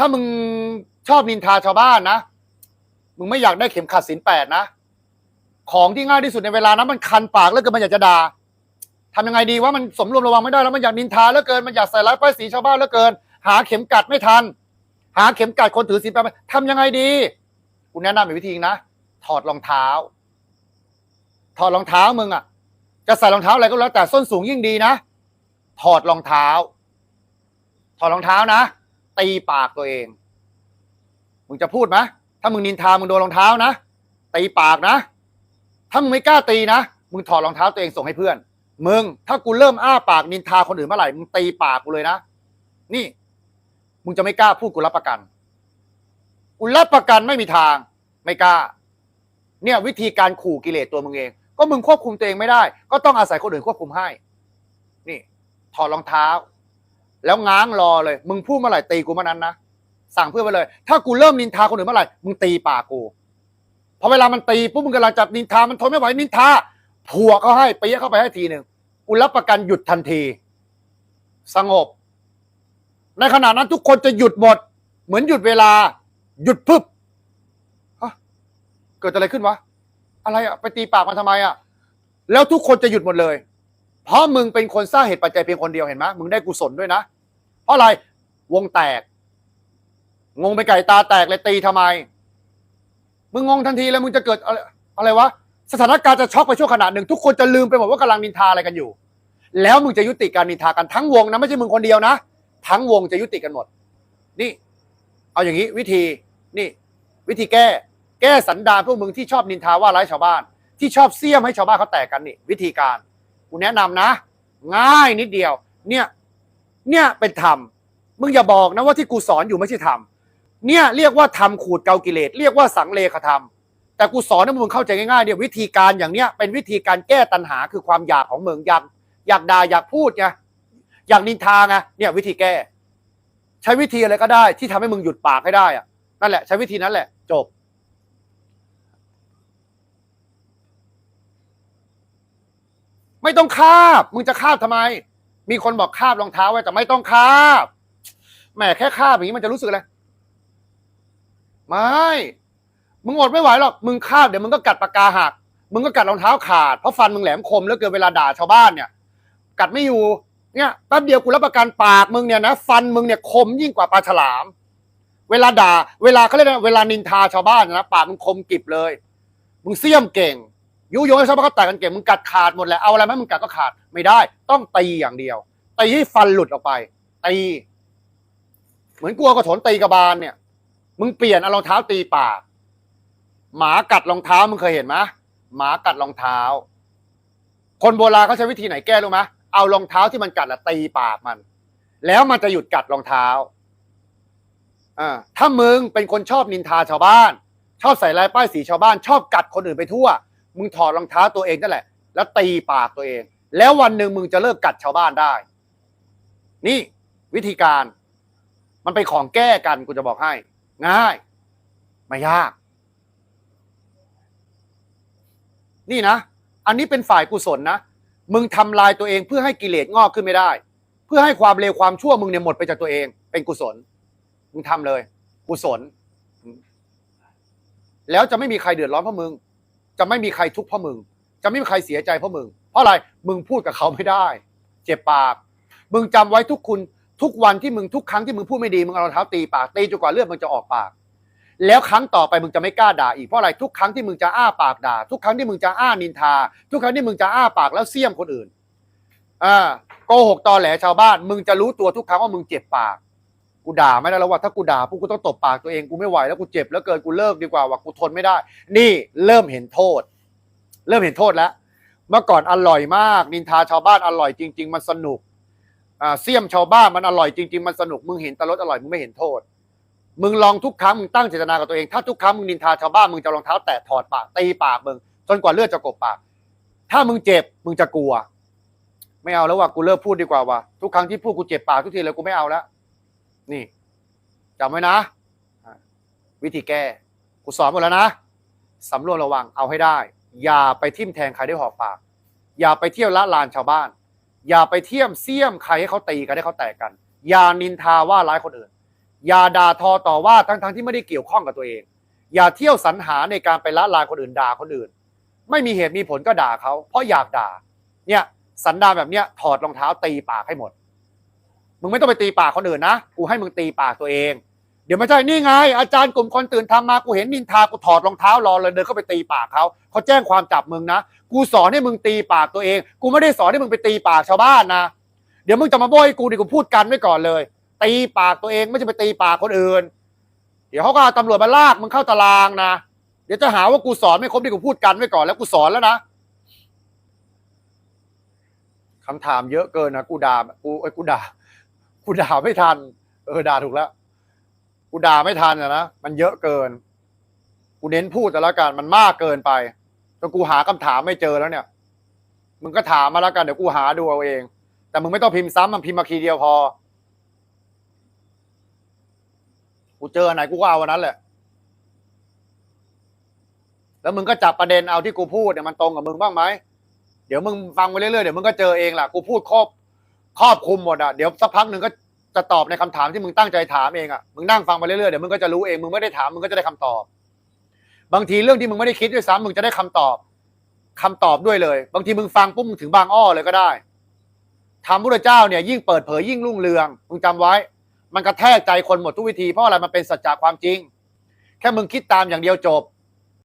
ถ้ามึงชอบนินทาชาวบ้านนะ มึงไม่อยากได้เข็มขัดศีลแปดนะ ของที่ง่ายที่สุดในเวลานั้นมันคันปากแล้วเกินมันอยากจะด่าทำยังไงดีว่ามันสมรวมระวังไม่ได้แล้วมันอยากนินทาแล้วเกินมันอยากใส่ร้ายป้ายสีชาวบ้านแล้วเกิน หาเข็มกัดไม่ทัน หาเข็มกัดคนถือศีลแปดไม่ทำยังไงดีกูแนะนำอีกวิธีนะถอดรองเท้า ถอดรองเท้ามึงอะ จะใส่รองเท้าอะไรก็แล้วแต่ส้นสูงยิ่งดีนะถอดรองเท้า ถอดรองเท้านะ ตีปากตัวเอง มึงจะพูดไหมถ้ามึงนินทามึงโดนรองเท้านะตีปากนะ ถ้ามึงไม่กล้าตีนะ มึงถอดรองเท้าตัวเองส่งให้เพื่อน มึง ถ้ากูเริ่มอ้าปากนินทาคนอื่นเมื่อไหร่ มึงตีปากกูเลยนะ นี่ มึงจะไม่กล้าพูดกูรับประกัน กูรับประกันไม่มีทาง ไม่กล้า เนี่ย วิธีการขู่กิเลสตัวมึงเอง ก็มึงควบคุมตัวเองไม่ได้ ก็ต้องอาศัยคนอื่นควบคุมให้ นี่ ถอดรองเท้า แล้วง้างรอเลย มึงพูดเมื่อไหร่ตีกูเมื่อนั้นนะสั่งเพื่อนไปเลย ถ้ากูเริ่มนินทาคนอื่นเมื่อไหร่มึงตีปากกูพอเวลามันตีปุ๊บมึงกำลังจับนินทามันทนไม่ไหวนินทาผัวเขาให้เปียเข้าไปให้ทีหนึ่งกูรับประกันหยุดทันที สงบ ในขณะนั้นทุกคนจะหยุดหมด เหมือนหยุดเวลา หยุดพึบเกิดอะไรขึ้นวะอะไรอะไปตีปากมันทำไมอะแล้วทุกคนจะหยุดหมดเลย เพราะมึงเป็นคนสร้างเหตุปัจจัยเพียงคนเดียวเห็นไหมมึงได้กุศลด้วยนะ เพราะอะไรวงแตก งงไปไก่ตาแตกเลยตีทำไม มึงงงทันทีแล้วมึงจะเกิดอะไรอะไรวะสถานการณ์จะช็อกไปช่วงขณะหนึ่งทุกคนจะลืมไปหมดว่ากำลังนินทาอะไรกันอยู่ แล้วมึงจะยุติการนินทากันทั้งวงนะไม่ใช่มึงคนเดียวนะ ทั้งวงจะยุติกันหมด นี่ เอาอย่างนี้วิธีนี่ วิธีแก้ แก้สันดานพวกมึงที่ชอบนินทาว่าร้ายชาวบ้าน ที่ชอบเสี้ยมให้ชาวบ้านเขาแตกกันนี่ วิธีการ กูแนะนำนะ ง่ายนิดเดียว เนี่ย เนี่ยเป็นธรรม มึงอย่าบอกนะว่าที่กูสอนอยู่ไม่ใช่ธรรม เนี่ยเรียกว่าธรรมขูดเกากิเลส เรียกว่าสังเลขธรรม แต่กูสอนให้มึงเข้าใจง่ายๆเนี่ยวิธีการอย่างเนี้ยเป็นวิธีการแก้ตัณหาคือความอยากของมึงอยากอยากด่าอยากพูดไงอยากนินทาไงเนี่ยวิธีแก้ ใช้วิธีอะไรก็ได้ ที่ทำให้มึงหยุดปากให้ได้อะนั่นแหละใช้วิธีนั้นแหละ จบ ไม่ต้องคาบ มึงจะคาบทำไม มีคนบอกคาบรองเท้าไว้แต่ไม่ต้องคาบแหมแค่คาบอย่างนี้มันจะรู้สึกอะไรไม่ มึงอดไม่ไหวหรอกมึงคาบเดี๋ยวมึงก็กัดปากกาหักมึงก็กัดรองเท้าขาดเพราะฟันมึงแหลมคมแล้วเกินเวลาด่าชาวบ้านเนี่ย กัดไม่อยู่เนี่ยแป๊บเดียวกูรับประกันปากมึงเนี่ยนะฟันมึงเนี่ยคมยิ่งกว่าปลาฉลาม เวลาด่า เวลาเขาเรียกนะเวลานินทาชาวบ้านนะปากมึงคมกริบเลย มึงเสี้ยมเก่ง ยุยงให้ชาวบ้านเขาแตกกันเก่งมึงกัดขาดหมดแหละเอาอะไรไหมมึงกัดก็ขาดไม่ได้ ต้องตีอย่างเดียวตีให้ฟันหลุดออกไปตีเหมือนกลัวกระโถนตีกระบาลเนี่ย มึงเปลี่ยนเอารองเท้าตีปากหมากัดรองเท้ามึงเคยเห็นไหมหมากัดรองเท้า คนโบราณเขาใช้วิธีไหนแก้รู้ไหมเอารองเท้าที่มันกัดแล้วตีปากมัน แล้วมันจะหยุดกัดรองเท้าอ่าถ้ามึงเป็นคนชอบนินทาชาวบ้าน ชอบใส่ลายป้ายสีชาวบ้าน ชอบกัดคนอื่นไปทั่ว มึงถอดรองเท้าตัวเองนั่นแหละ แล้วตีปากตัวเอง แล้ววันหนึ่งมึงจะเลิกกัดชาวบ้านได้ นี่วิธีการ มันเป็นของแก้กันกูจะบอกให้ ง่าย ไม่ยาก นี่นะ อันนี้เป็นฝ่ายกุศลนะ มึงทำลายตัวเองเพื่อให้กิเลสงอกขึ้นไม่ได้ เพื่อให้ความเลวความชั่วมึงเนี่ยหมดไปจากตัวเอง เป็นกุศล มึงทำเลย กุศล แล้วจะไม่มีใครเดือดร้อนเพราะมึง จะไม่มีใครทุกข์เพราะมึง จะไม่มีใครเสียใจเพราะมึง เพราะอะไรมึงพูดกับเขาไม่ได้ เจ็บปาก มึงจำไว้ทุกคุณทุกวันที่มึงทุกครั้งที่มึงพูดไม่ดีมึงเอารองเท้าตีปากตีจนกว่าเลือดมึงจะออกปาก แล้วครั้งต่อไปมึงจะไม่กล้าด่าอีกเพราะอะไรทุกครั้งที่มึงจะอ้าปากด่า ทุกครั้งที่มึงจะอ้านินทา ทุกครั้งที่มึงจะอ้าปากแล้วเสี้ยมคนอื่นอ่าโกหกตอแหลชาวบ้าน มึงจะรู้ตัวทุกครั้งว่ามึงเจ็บปาก กูด่าไม่ได้แล้วว่าถ้ากูด่าปุ๊บกูต้องตบปากตัวเองกูไม่ไหวแล้วกูเจ็บแล้วเกินกูเลิกดีกว่าว่ากูทนไม่ได้ นี่เริ่มเห็นโทษ เริ่มเห็นโทษแล้ว เมื่อก่อนอร่อยมาก นินทาชาวบ้านอร่อยจริง ๆ มันสนุกอ่าเสี่ยมชาวบ้านมันอร่อยจริง ๆ มันสนุกมึงเห็นแตรสอร่อยมึงไม่เห็นโทษ มึงลองทุกครั้งมึงตั้งเจตนากับตัวเองถ้าทุกครั้งมึงนินทาชาวบ้านมึงจะรองเท้าแตะถอดปากตีปากมึงจนกว่าเลือดจะกบปาก ถ้ามึงเจ็บมึงจะกลัว ไม่เอาแล้วว่ะกูเลิกพูดดีกว่าว่ะทุกครั้งที่พูดกูเจ็บปากทุกทีเลยกูไม่เอาแล้ว นี่จำไว้นะ วิธีแก้กูสอนหมดแล้วนะสำรวจระวังเอาให้ได้ อย่าไปทิ่มแทงใครด้วยหอกปาก อย่าไปเที่ยวละลานชาวบ้าน อย่าไปเที่ยมเสี้ยมใครให้เขาตีกันให้เขาแตกกัน อย่านินทาว่าร้ายคนอื่น อย่าด่าทอต่อว่าทั้งๆที่ไม่ได้เกี่ยวข้องกับตัวเอง อย่าเที่ยวสรรหาในการไปละลานคนอื่นด่าคนอื่น ไม่มีเหตุมีผลก็ด่าเขาเพราะอยากด่า เนี่ยสันดานแบบเนี้ยถอดรองเท้าตีปากให้หมด มึงไม่ต้องไปตีปากคนอื่นนะ กูให้มึงตีปากตัวเอง เดี๋ยวไม่ใช่นี่ไง อาจารย์กลุ่มคนตื่นทำมา กูเห็นนินทา กูถอดรองเท้ารอเลยเดินเข้าไปตีปากเขา เขาแจ้งความจับมึงนะ กูสอนให้มึงตีปากตัวเอง กูไม่ได้สอนให้มึงไปตีปากชาวบ้านนะ เดี๋ยวมึงจะมาโบยกูดิกูพูดกันไว้ก่อนเลย ตีปากตัวเองไม่ใช่ไปตีปากคนอื่น เดี๋ยวเขาก็เอาตำรวจมาลากมึงเข้าตารางนะ เดี๋ยวจะหาว่ากูสอนไม่ครบที่กูพูดกันไว้ก่อนแล้วกูสอนแล้วนะคำถามเยอะเกินนะกูด่ากูไอ้กูด่า กูด่าไม่ทัน เออด่าถูกแล้วกูด่าไม่ทันอะนะมันเยอะเกินกูเน้นพูดแต่ละกันมันมากเกินไปจนกูหาคำถามไม่เจอแล้วเนี่ย มึงก็ถามมาแล้วกันเดี๋ยวกูหาดูเอาเอง แต่มึงไม่ต้องพิมพ์ซ้ำมันพิมพ์มาคีเดียวพอ กูเจอไหนกูก็เอาอันนั้นแหละ แล้วมึงก็จับประเด็นเอาที่กูพูดเนี่ยมันตรงกับมึงบ้างไหม เดี๋ยวมึงฟังไปเรื่อยๆเดี๋ยวมึงก็เจอเองแหละกูพูดครอบ ครอบคลุมหมดอะเดี๋ยวสักพักหนึ่งก็จะตอบในคำถามที่มึงตั้งใจถามเองอะมึงนั่งฟังไปเรื่อยๆเดี๋ยวมึงก็จะรู้เองมึงไม่ได้ถามมึงก็จะได้คำตอบ บางทีเรื่องที่มึงไม่ได้คิดด้วยซ้ำมึงจะได้คำตอบคำตอบด้วยเลย บางทีมึงฟังปุ๊บมึงถึงบางอ้อเลยก็ได้ธรรมพุทธเจ้าเนี่ยยิ่งเปิดเผยยิ่งรุ่งเรืองมึงจำไว้ มันกระแทกใจคนหมดทุกวิธีเพราะอะไรมันเป็นสัจจะความจริง แค่มึงคิดตามอย่างเดียวจบ